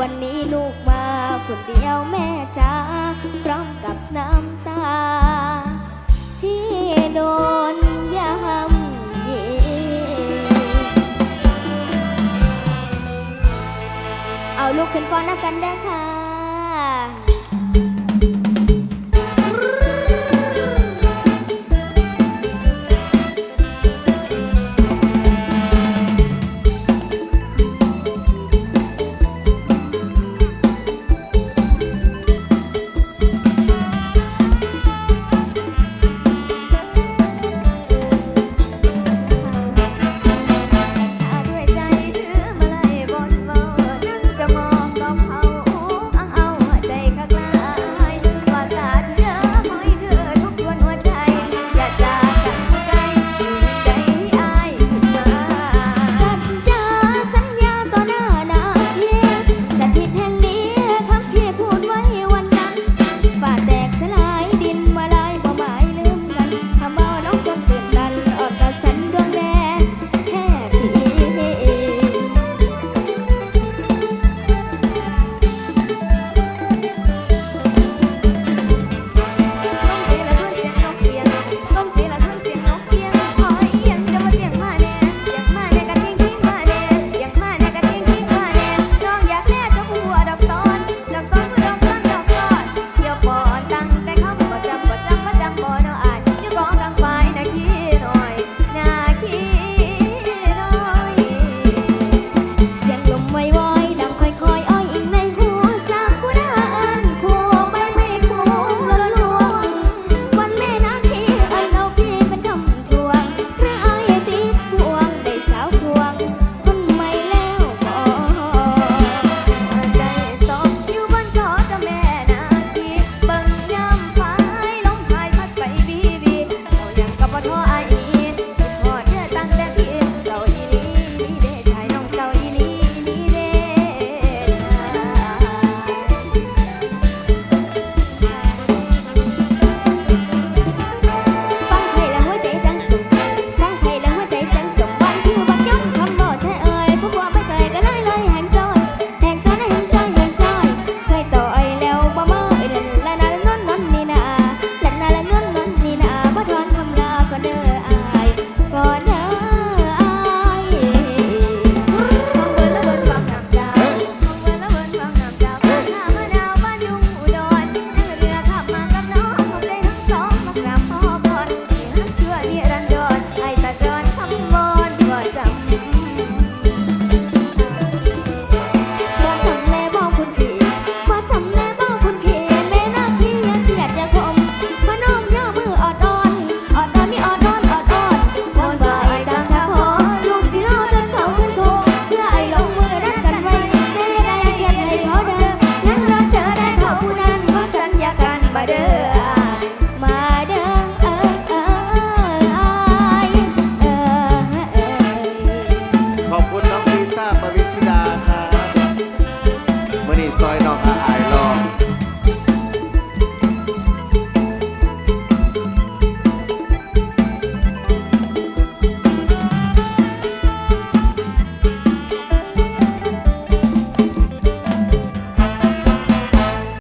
วันนี้ลูกมาคนเดียวแม่จ้าพร้อมกับน้ำตา ที่โดนย้ำเยเอาลูกขึ้นก่อนนะกันได้ค่ะ